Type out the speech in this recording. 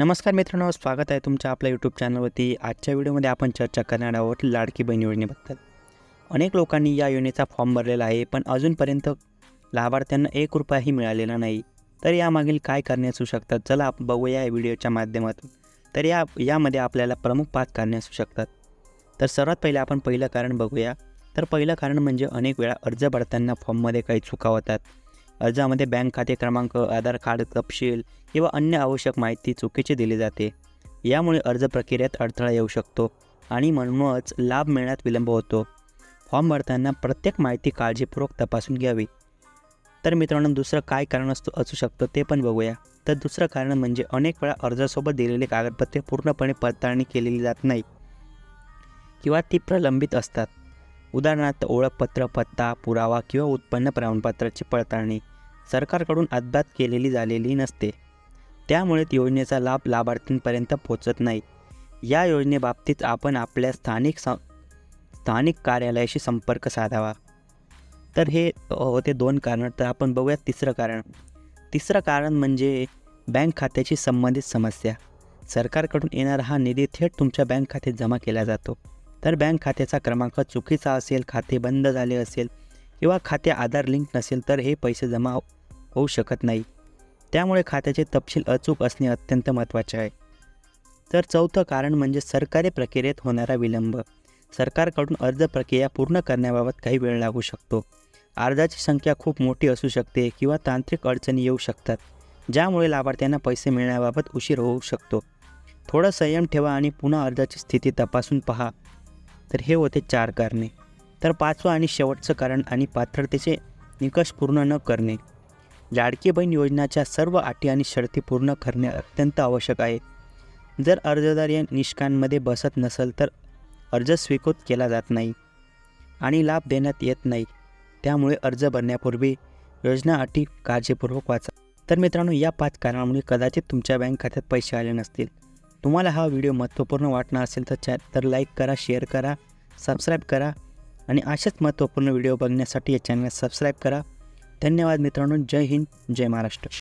नमस्कार मित्रांनो स्वागत आहे तुमच्या आपल्या यूट्यूब चॅनलवरती आजच्या व्हिडिओमध्ये आपण चर्चा करणार आहोत लाडकी बहीण योजनेबद्दल. अनेक लोकांनी या योजनेचा फॉर्म भरलेला आहे पण अजूनपर्यंत लाभार्थ्यांना एक रुपयाही मिळालेला नाही. तर यामागील काय कारणे असू शकतात? चला आप बघूया या व्हिडिओच्या माध्यमातून. तर या यामध्ये आपल्याला प्रमुख पाच कारणे असू शकतात. तर सर्वात पहिले आपण पहिलं कारण बघूया. तर पहिलं कारण म्हणजे अनेक वेळा अर्ज भरताना फॉर्ममध्ये काही चुका होतात. अर्जामध्ये बँक खाते क्रमांक आधार कार्ड तपशील किंवा अन्य आवश्यक माहिती चुकीची दिली जाते. यामुळे अर्ज प्रक्रियेत अडथळा येऊ शकतो आणि म्हणूनच लाभ मिळण्यात विलंब होतो. फॉर्म भरताना प्रत्येक माहिती काळजीपूर्वक तपासून घ्यावी. तर मित्रांनो दुसरं काय कारण असतो असू शकतं ते पण बघूया. तर दुसरं कारण म्हणजे अनेक वेळा अर्जासोबत दिलेली कागदपत्रे पूर्णपणे पडताळणी केलेली जात नाही किंवा ती प्रलंबित असतात. उदाहरणार्थ ओळखपत्र पत्ता पुरावा किंवा उत्पन्न प्रमाणपत्राची पडताळणी सरकारकडून अद्याप केलेली झालेली नसते. त्यामुळे योजनेचा लाभ लाभार्थींपर्यंत पोचत नाही. या योजनेबाबतीत आपण आपल्या स्थानिक स स्थानिक कार्यालयाशी संपर्क साधावा. तर हे होते दोन कारणं. तर आपण बघूयात तिसरं कारण. तिसरं कारण म्हणजे बँक खात्याशी संबंधित समस्या. सरकारकडून येणारा हा निधी थेट तुमच्या बँक खात्यात जमा केला जातो. तर बँक खात्याचा क्रमांक चुकीचा असेल खाते बंद झाले असेल किंवा खाते आधार लिंक नसेल तर हे पैसे जमा होऊ शकत नाही. त्यामुळे खात्याचे तपशील अचूक असणे अत्यंत महत्त्वाचे आहे. तर चौथं कारण म्हणजे सरकारी प्रक्रियेत होणारा विलंब. सरकारकडून अर्ज प्रक्रिया पूर्ण करण्याबाबत काही वेळ लागू शकतो. अर्जाची संख्या खूप मोठी असू शकते किंवा तांत्रिक अडचणी येऊ शकतात ज्यामुळे लाभार्थ्यांना पैसे मिळण्याबाबत उशीर होऊ शकतो. थोडं संयम ठेवा आणि पुन्हा अर्जाची स्थिती तपासून पहा. तर हे होते चार कारणे. तर पाचवं आणि शेवटचं कारण आणि पात्रतेचे निकष पूर्ण न करणे. लाडकी बहीण योजनाच्या सर्व अटी आणि शर्ती पूर्ण करणे अत्यंत आवश्यक आहे. जर अर्जदार या निष्कांमध्ये बसत नसेल तर अर्ज स्वीकृत केला जात नाही आणि लाभ देण्यात येत नाही. त्यामुळे अर्ज भरण्यापूर्वी योजना अटी काळजीपूर्वक वाचा. तर मित्रांनो या पाच कारणामुळे कदाचित तुमच्या बँक खात्यात पैसे आले नसतील. तुम्हाला हा व्हिडिओ महत्त्वपूर्ण वाटणार असेल तर चॅ तर लाईक करा शेअर करा सबस्क्राईब करा आणि अशाच महत्त्वपूर्ण व्हिडिओ बघण्यासाठी या चॅनल सबस्क्राईब करा. धन्यवाद मित्रांनो. जय हिंद जय महाराष्ट्र.